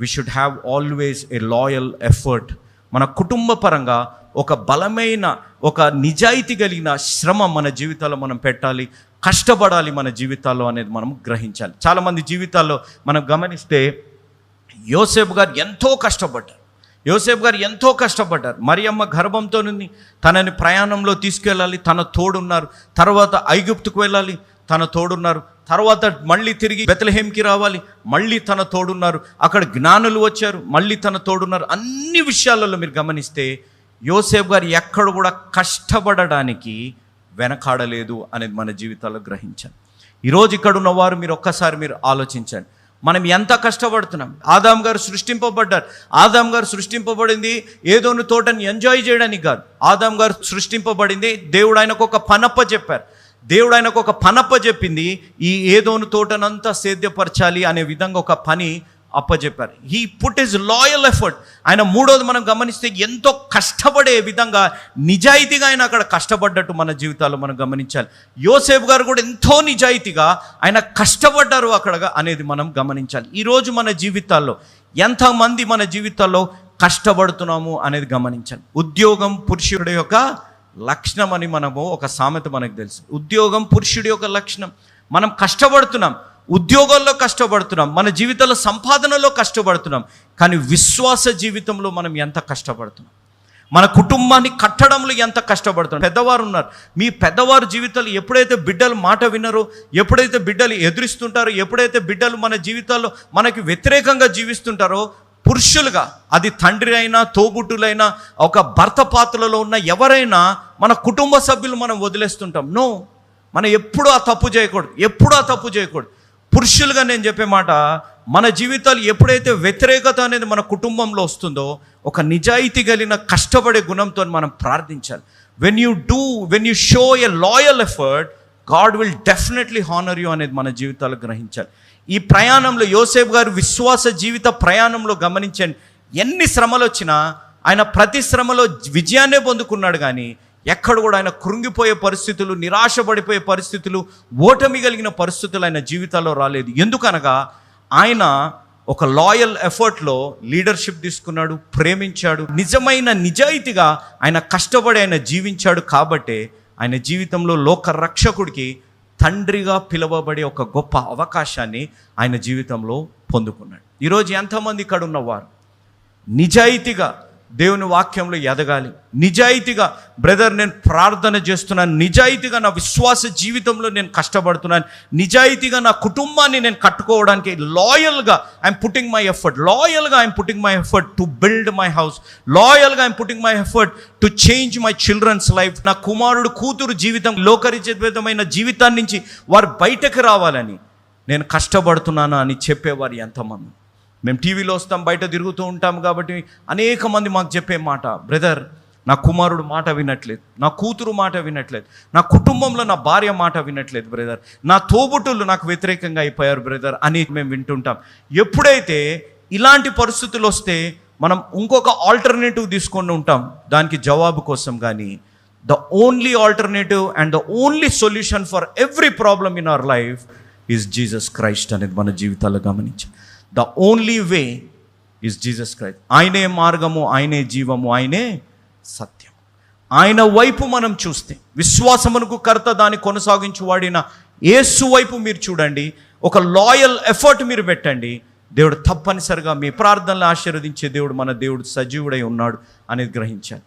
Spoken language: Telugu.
We should have always a loyal effort మన కుటుంబ పరంగా ఒక బలమైన ఒక నిజాయితీ కలిగిన శ్రమ మన జీవితాల్లో మనం పెట్టాలి కష్టపడాలి మన జీవితాల్లో అనేది మనం గ్రహించాలి. చాలామంది జీవితాల్లో మనం గమనిస్తే యోసేపు గారు ఎంతో కష్టపడ్డారు. యోసేపు గారు ఎంతో కష్టపడ్డారు. మరియమ్మ గర్భంతో నుండి తనని ప్రయాణంలో తీసుకెళ్ళాలి తన తోడున్నారు. తర్వాత ఐగుప్తుకు వెళ్ళాలి తన తోడున్నారు. తర్వాత మళ్ళీ తిరిగి బెతలహేమ్కి రావాలి. మళ్ళీ తన తోడున్నారు. అక్కడ జ్ఞానులు వచ్చారు. మళ్ళీ తన తోడున్నారు. అన్ని విషయాలలో మీరు గమనిస్తే యోసేఫ్ గారు ఎక్కడ కూడా కష్టపడడానికి వెనకాడలేదు అనేది మన జీవితాల్లో గ్రహించాను ఈరోజు ఇక్కడ ఉన్నవారు మీరు ఒక్కసారి మీరు ఆలోచించండి. మనం ఎంత కష్టపడుతున్నాం? ఆదాం గారు సృష్టింపబడ్డారు. ఆదాం గారు సృష్టింపబడింది ఏదోను తోటని ఎంజాయ్ చేయడానికి కాదు. ఆదాం గారు సృష్టింపబడింది. దేవుడు ఆయనకు ఒక పనప్ప చెప్పారు. దేవుడు ఆయనకు ఒక పనప్ప చెప్పింది ఈ ఏదోని తోటనంతా సేద్యపరచాలి అనే విధంగా ఒక పని అప్పచెప్పారు he put his loyal effort ఆయన మూడోది మనం గమనిస్తే ఎంతో కష్టపడే విధంగా నిజాయితీగా ఆయన అక్కడ కష్టపడ్డట్టు మన జీవితాల్లో మనం గమనించాలి. యోసేఫ్ గారు కూడా ఎంతో నిజాయితీగా ఆయన కష్టపడ్డారు అక్కడ అనేది మనం గమనించాలి. ఈరోజు మన జీవితాల్లో ఎంతమంది మన జీవితాల్లో కష్టపడుతున్నాము అనేది గమనించాలి. ఉద్యోగం పురుషుడి యొక్క లక్షణం అని మనము ఒక సామెత మనకు తెలుసు. ఉద్యోగం పురుషుడి యొక్క లక్షణం. మనం కష్టపడుతున్నాం. ఉద్యోగాల్లో కష్టపడుతున్నాం. మన జీవితంలో సంపాదనలో కష్టపడుతున్నాం. కానీ విశ్వాస జీవితంలో మనం ఎంత కష్టపడుతున్నాం? మన కుటుంబాన్ని కట్టడంలో ఎంత కష్టపడుతున్నాం? పెద్దవారు ఉన్నారు. మీ పెద్దవారు జీవితాలు ఎప్పుడైతే బిడ్డలు మాట వినరో ఎప్పుడైతే బిడ్డలు ఎదురిస్తుంటారో ఎప్పుడైతే బిడ్డలు మన జీవితాల్లో మనకి వ్యతిరేకంగా జీవిస్తుంటారో పురుషులుగా అది తండ్రి అయినా తోబుట్టులైనా ఒక భర్త పాత్రలో ఉన్న ఎవరైనా మన కుటుంబ సభ్యులు మనం వదిలేస్తుంటాం. నో మనం ఎప్పుడూ ఆ తప్పు చేయకూడదు ఎప్పుడూ ఆ తప్పు చేయకూడదు. పురుషులుగా నేను చెప్పే మాట మన జీవితాలు ఎప్పుడైతే వ్యతిరేకత అనేది మన కుటుంబంలో వస్తుందో ఒక నిజాయితీ కలిగిన కష్టపడే గుణంతో మనం ప్రార్థించాలి. When you do when you show a loyal effort God will definitely honour you అనేది మన జీవితాలు గ్రహించాలి. ఈ ప్రయాణంలో యోసేఫ్ గారు విశ్వాస జీవిత ప్రయాణంలో గమనించండి. ఎన్ని శ్రమలు వచ్చినా ఆయన ప్రతి శ్రమలో విజయాన్నే పొందుకున్నాడు కానీ ఎక్కడ కూడా ఆయన కృంగిపోయే పరిస్థితులు నిరాశపడిపోయే పరిస్థితులు ఓటమి కలిగిన పరిస్థితులు ఆయన జీవితాల్లో రాలేదు. ఎందుకనగా ఆయన ఒక లాయల్ ఎఫర్ట్లో లీడర్షిప్ తీసుకున్నాడు ప్రేమించాడు. నిజమైన నిజాయితీగా ఆయన కష్టపడి ఆయన జీవించాడు కాబట్టే ఆయన జీవితంలో లోక రక్షకుడికి తండ్రిగా పిలువబడే ఒక గొప్ప అవకాశాన్ని ఆయన జీవితంలో పొందుకున్నాడు. ఈరోజు ఎంతమంది ఇక్కడ ఉన్నవారు నిజాయితీగా దేవుని వాక్యంలో ఎదగాలి. నిజాయితీగా బ్రదర్ నేను ప్రార్థన చేస్తున్నాను. నిజాయితీగా నా విశ్వాస జీవితంలో నేను కష్టపడుతున్నాను. నిజాయితీగా నా కుటుంబాన్ని నేను కట్టుకోవడానికి లాయల్గా I'm putting my effort లాయల్గా I'm putting my effort to build my house లాయల్గా I'm putting my effort to change my children's life నా కుమారుడు కూతురు జీవితం లోకరిచితమైన జీవితాన్ని నుంచి వారు బయటకు రావాలని నేను కష్టపడుతున్నాను అని చెప్పేవారు ఎంతమంది? మేము టీవీలో వస్తాం బయట తిరుగుతూ ఉంటాం కాబట్టి అనేక మంది మాకు చెప్పే మాట బ్రదర్ నా కుమారుడు మాట వినట్లేదు నా కూతురు మాట వినట్లేదు నా కుటుంబంలో నా భార్య మాట వినట్లేదు బ్రదర్ నా తోబుట్టులు నాకు వ్యతిరేకంగా అయిపోయారు బ్రదర్ అని మేము వింటుంటాం. ఎప్పుడైతే ఇలాంటి పరిస్థితులు వస్తే మనం ఇంకొక ఆల్టర్నేటివ్ తీసుకొని ఉంటాం. దానికి జవాబు కోసం కానీ the only alternative and the only solution for every problem in our life is Jesus Christ అనేది మన జీవితాల్లో గమనించాం the only way is Jesus Christ ఆయనే మార్గము ఆయనే జీవము ఆయనే సత్యం ఆయన వైపు మనం చూస్తే విశ్వాసమునకు కర్త దాన్ని కొనసాగించు వాడిన యేసు వైపు మీరు చూడండి ఒక లాయల్ ఎఫర్ట్ మీరు పెట్టండి దేవుడు తప్పనిసరిగా మీ ప్రార్థనలు ఆశీర్వదించే దేవుడు మన దేవుడు సజీవుడై ఉన్నాడు అనేది గ్రహించాలి.